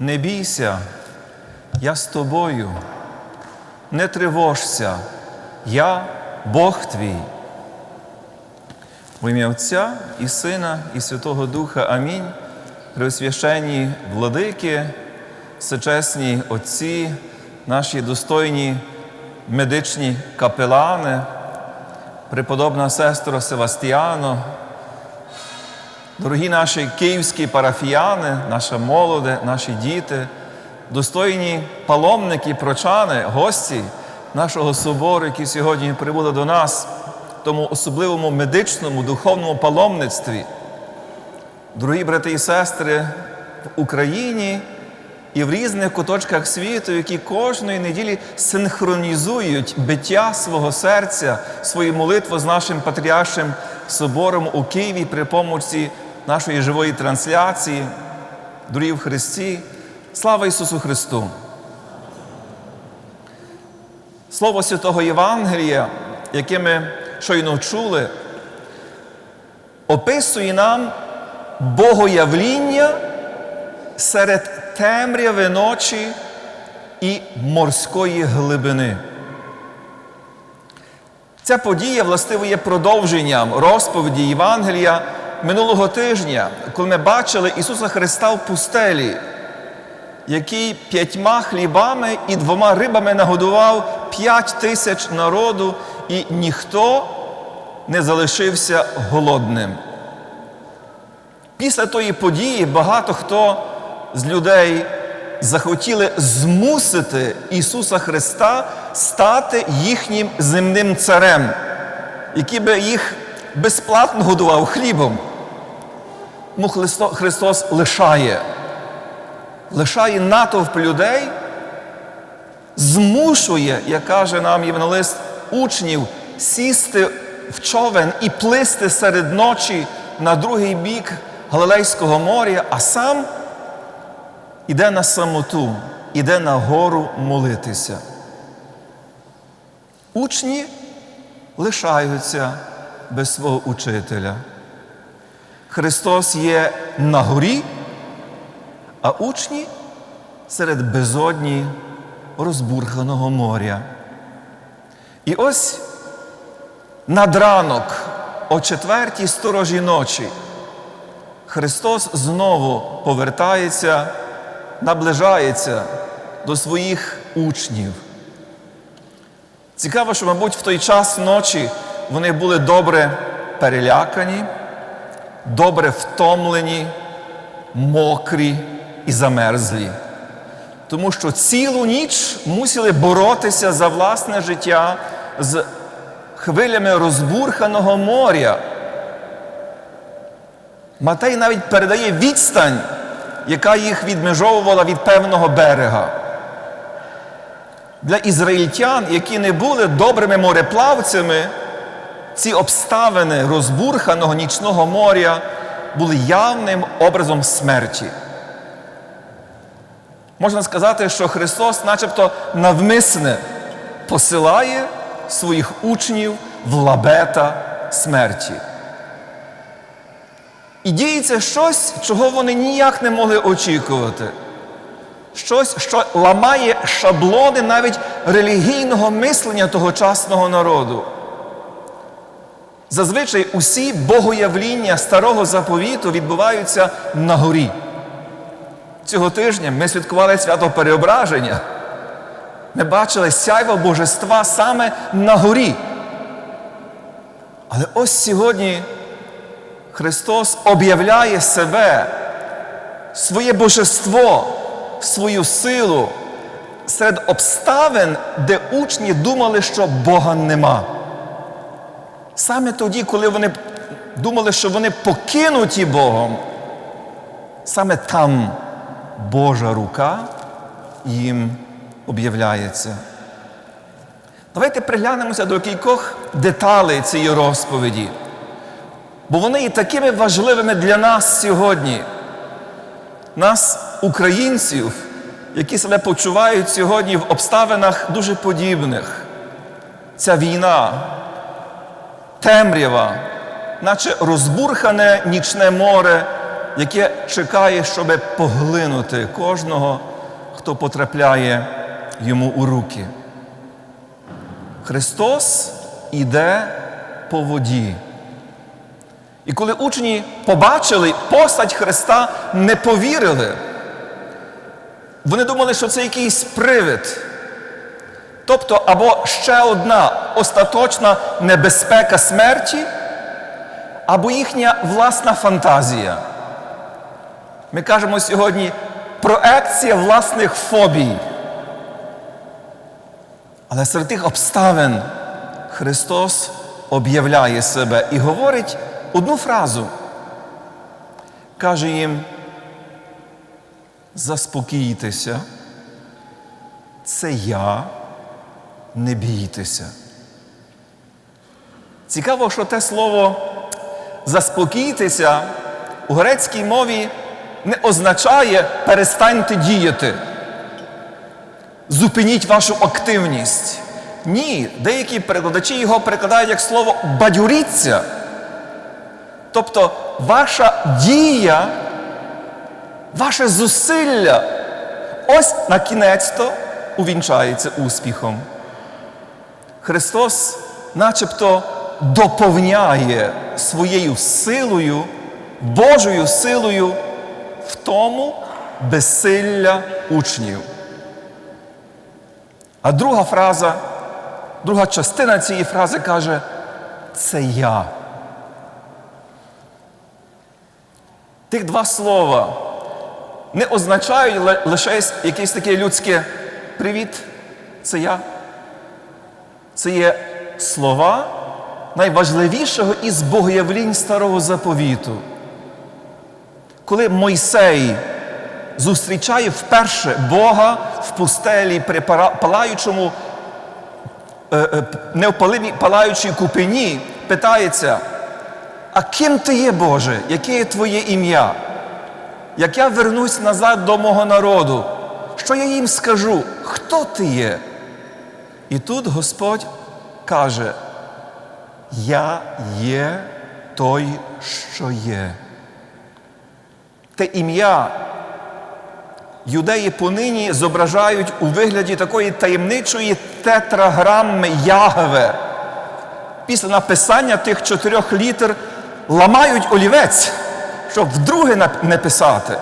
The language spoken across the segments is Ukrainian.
Не бійся, я з тобою, не тривожся, я Бог твій. В ім'я Отця і Сина, і Святого Духа Амінь. Преосвященні владики, всечесні отці, наші достойні медичні капелани, преподобна сестра Севастіано, дорогі наші київські парафіяни, наша молоде, наші діти, достойні паломники, прочани, гості нашого собору, які сьогодні прибули до нас в тому особливому медичному, духовному паломництві. Дорогі брати і сестри в Україні і в різних куточках світу, які кожної неділі синхронізують биття свого серця, свою молитву з нашим патріаршим собором у Києві при помочі нашої живої трансляції. Дорогі в Христі, слава Ісусу Христу! Слово Святого Євангелія, яке ми щойно чули, описує нам богоявління серед темряви ночі і морської глибини. Ця подія, властиво, є продовженням розповіді Євангелія минулого тижня, коли ми бачили Ісуса Христа в пустелі, який п'ятьма хлібами і двома рибами нагодував п'ять тисяч народу, і ніхто не залишився голодним. Після тої події багато хто з людей захотіли змусити Ісуса Христа стати їхнім земним царем, який би їх безплатно годував хлібом. Тому Христос лишає, лишає натовп людей, змушує, як каже нам євангелист, учнів сісти в човен і плисти серед ночі на другий бік Галилейського моря, а сам іде на самоту, іде на гору молитися. Учні лишаються без свого учителя. Христос є на горі, а учні серед безодні розбурханого моря. І ось над ранок, о четвертій сторожі ночі, Христос знову повертається, наближається до своїх учнів. Цікаво, що, мабуть, в той час ночі вони були добре перелякані, добре втомлені, мокрі і замерзлі. Тому що цілу ніч мусили боротися за власне життя з хвилями розбурханого моря. Матей навіть передає відстань, яка їх відмежовувала від певного берега. Для ізраїльтян, які не були добрими мореплавцями, ці обставини розбурханого нічного моря були явним образом смерті. Можна сказати, що Христос, начебто, навмисне посилає своїх учнів в лабета смерті. І діється щось, чого вони ніяк не могли очікувати. Щось, що ламає шаблони навіть релігійного мислення тогочасного народу. Зазвичай усі богоявління старого заповіту відбуваються на горі. Цього тижня ми святкували свято Переображення. Ми бачили сяйво божества саме на горі. Але ось сьогодні Христос об'являє себе, своє божество, свою силу серед обставин, де учні думали, що Бога нема. Саме тоді, коли вони думали, що вони покинуті Богом, саме там Божа рука їм об'являється. Давайте приглянемося до кількох деталей цієї розповіді, бо вони є такими важливими для нас сьогодні, нас, українців, які себе почувають сьогодні в обставинах дуже подібних. Ця війна, темрява, наче розбурхане нічне море, яке чекає, щоб поглинути кожного, хто потрапляє йому у руки. Христос іде по воді. І коли учні побачили постать Христа, не повірили. Вони думали, що це якийсь привид. Тобто, або ще одна остаточна небезпека смерті, або їхня власна фантазія. Ми кажемо сьогодні проекція власних фобій. Але серед тих обставин Христос об'являє себе і говорить одну фразу. Каже їм, заспокійтеся, це я, не бійтеся. Цікаво, що те слово заспокійтеся у грецькій мові не означає перестаньте діяти. Зупиніть вашу активність. Ні, деякі перекладачі його перекладають як слово бадюріться. Тобто ваша дія, ваше зусилля ось на кінець-то увінчається успіхом. Христос начебто доповняє своєю силою, Божою силою в тому безсилля учнів. А друга фраза, друга частина цієї фрази каже, це я. Тих два слова не означають лише якесь таке людське привіт, це я. Це є слова найважливішого із богоявлінь старого заповіту. Коли Мойсей зустрічає вперше Бога в пустелі при палаючому, неопалимій палаючій купині, питається, а ким ти є, Боже? Яке є Твоє ім'я? Як я вернусь назад до мого народу, що я їм скажу? Хто ти є? І тут Господь каже, я є той, що є. Те ім'я юдеї понині зображають у вигляді такої таємничої тетраграми Ягве. Після написання тих чотирьох літер ламають олівець, щоб вдруге не писати.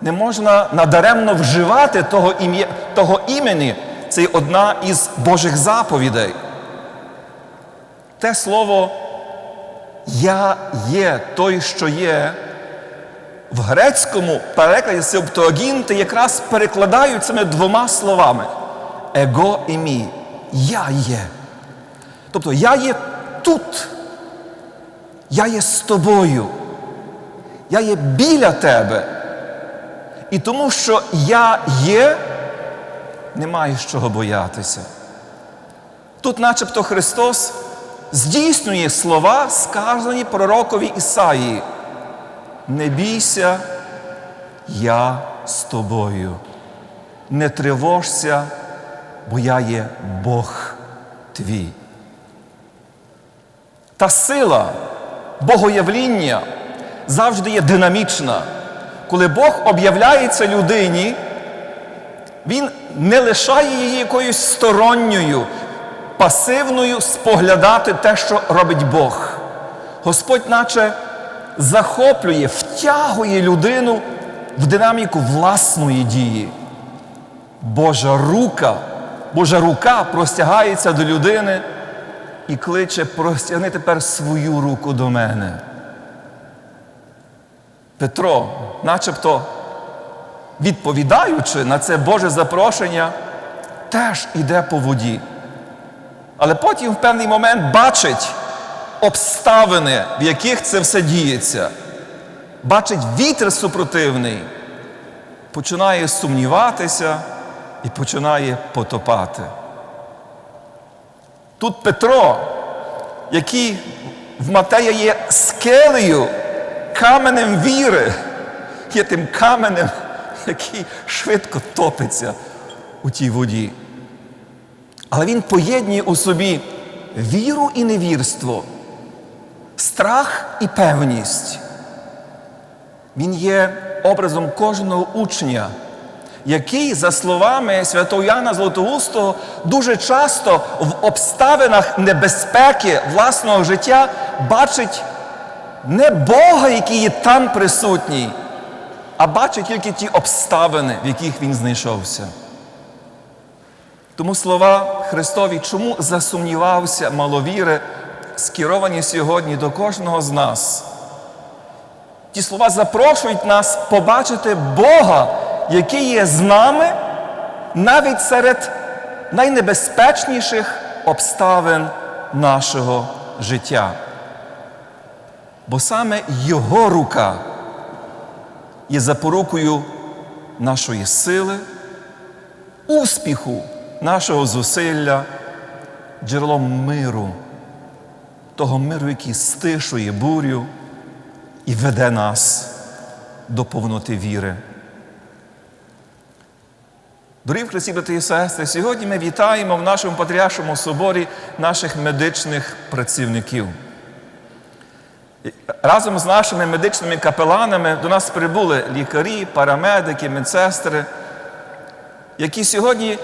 Не можна надаремно вживати того, ім'я, того імені. Це одна із Божих заповідей. Те слово Я є той, що є. В грецькому перекладі Септуагінти якраз перекладають цими двома словами Его і мій. Я є. Тобто я є тут. Я є з тобою. Я є біля тебе. І тому, що я є, немає з чого боятися. Тут, начебто, Христос здійснює слова, сказані пророкові Ісаїї. Не бійся, я з тобою. Не тривожся, бо я є Бог твій. Та сила богоявління завжди є динамічна. Коли Бог об'являється людині, Він не лишає її якоюсь сторонньою, пасивною споглядати те, що робить Бог. Господь, наче захоплює, втягує людину в динаміку власної дії. Божа рука, Божа рука простягається до людини і кличе, простягни тепер свою руку до мене. Петро, начебто відповідаючи на це Боже запрошення, теж іде по воді. Але потім в певний момент бачить обставини, в яких це все діється. Бачить вітер супротивний, починає сумніватися і починає потопати. Тут Петро, який в Матея є скелею, каменем віри, є тим каменем, який швидко топиться у тій воді. Але він поєднує у собі віру і невірство, страх і певність. Він є образом кожного учня, який, за словами святого Яна Златоустого, дуже часто в обставинах небезпеки власного життя бачить не Бога, який є там присутній, а бачить тільки ті обставини, в яких він знайшовся. Тому слова Христові, чому засумнівався маловіри, скеровані сьогодні до кожного з нас. Ті слова запрошують нас побачити Бога, який є з нами навіть серед найнебезпечніших обставин нашого життя. Бо саме Його рука є запорукою нашої сили, успіху нашого зусилля, джерелом миру, того миру, який стишує бурю і веде нас до повноти віри. Дорогі Христі, брати і сестри, сьогодні ми вітаємо в нашому Патріаршому соборі наших медичних працівників. Разом з нашими медичними капеланами до нас прибули лікарі, парамедики, медсестри, які сьогодні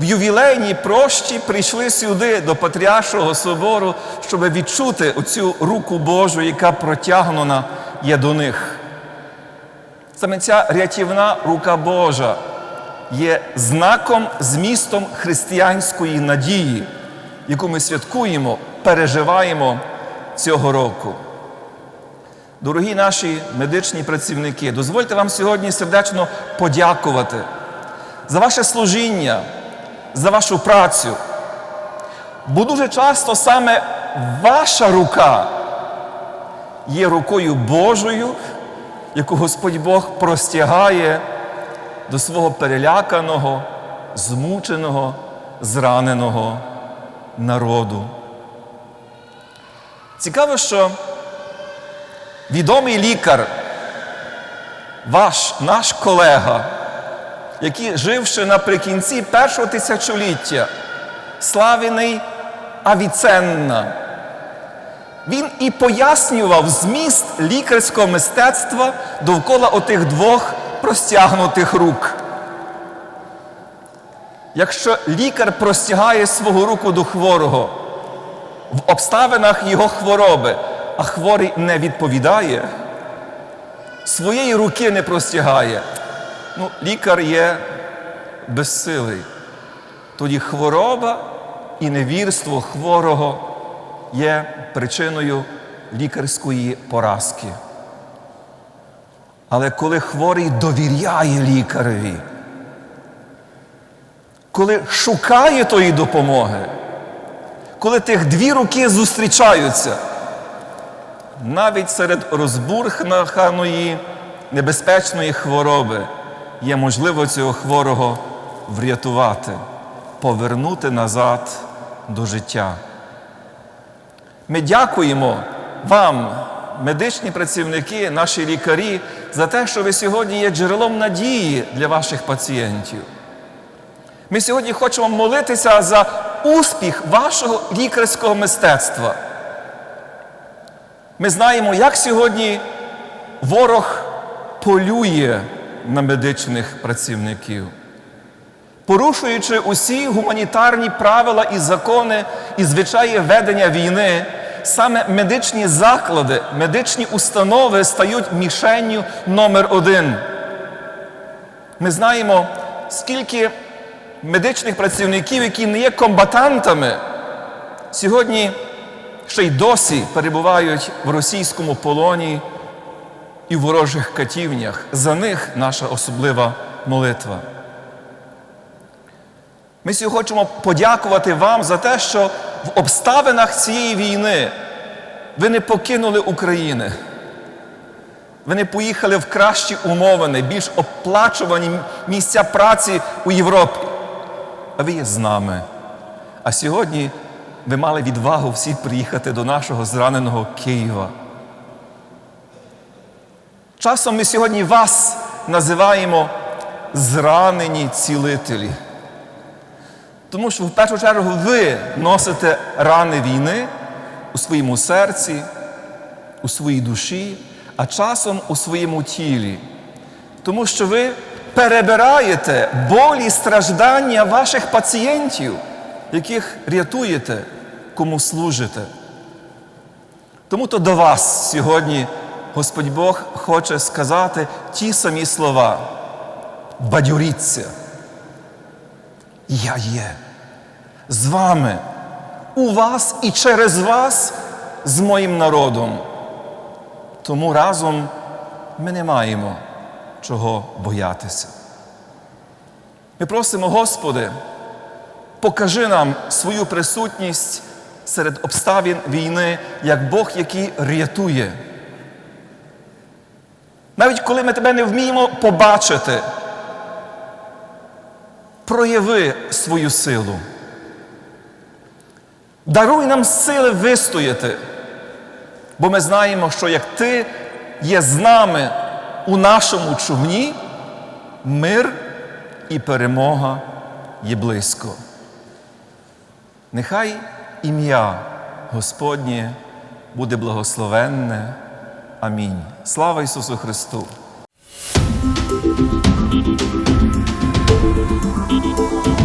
в ювілейній прощі прийшли сюди до Патріаршого собору, щоб відчути оцю руку Божу, яка протягнена є до них. Саме ця рятівна рука Божа є знаком, змістом християнської надії, яку ми святкуємо, переживаємо цього року. Дорогі наші медичні працівники, дозвольте вам сьогодні сердечно подякувати за ваше служіння, за вашу працю. Бо дуже часто саме ваша рука є рукою Божою, яку Господь Бог простягає до свого переляканого, змученого, зраненого народу. Цікаво, що відомий лікар, ваш, наш колега, який живши наприкінці першого тисячоліття, славений Авіценна, він і пояснював зміст лікарського мистецтва довкола отих двох простягнутих рук. Якщо лікар простягає свого руку до хворого в обставинах його хвороби, а хворий не відповідає, своєї руки не простягає, ну, лікар є безсилий. Тоді хвороба і невірство хворого є причиною лікарської поразки. Але коли хворий довіряє лікареві, коли шукає тої допомоги, коли тих дві руки зустрічаються, навіть серед розбурханої небезпечної хвороби є можливо цього хворого врятувати, повернути назад до життя. Ми дякуємо вам, медичні працівники, наші лікарі, за те, що ви сьогодні є джерелом надії для ваших пацієнтів. Ми сьогодні хочемо молитися за успіх вашого лікарського мистецтва. Ми знаємо, як сьогодні ворог полює на медичних працівників, порушуючи усі гуманітарні правила і закони і звичаї ведення війни, саме медичні заклади, медичні установи стають мішенню номер один. Ми знаємо, скільки медичних працівників, які не є комбатантами, сьогодні ще й досі перебувають в російському полоні і в ворожих катівнях. За них наша особлива молитва. Ми сьогодні хочемо подякувати вам за те, що в обставинах цієї війни ви не покинули України. Ви не поїхали в кращі умови, більш оплачувані місця праці у Європі. А ви є з нами. А сьогодні ви мали відвагу всі приїхати до нашого зраненого Києва. Часом ми сьогодні вас називаємо зранені цілителі. Тому що в першу чергу ви носите рани війни у своєму серці, у своїй душі, а часом у своєму тілі, тому що ви перебираєте болі страждання ваших пацієнтів, яких рятуєте, кому служите. Тому то до вас сьогодні Господь Бог хоче сказати ті самі слова. Бадьоріться. Я є з вами, у вас і через вас з моїм народом. Тому разом ми не маємо чого боятися. Ми просимо, Господи, покажи нам свою присутність серед обставин війни, як Бог, який рятує. Навіть коли ми тебе не вміємо побачити, прояви свою силу. Даруй нам сили вистояти, бо ми знаємо, що як Ти є з нами у нашому човні, мир і перемога є близько. Нехай ім'я Господнє буде благословенне. Амінь. Слава Ісусу Христу! Thank you.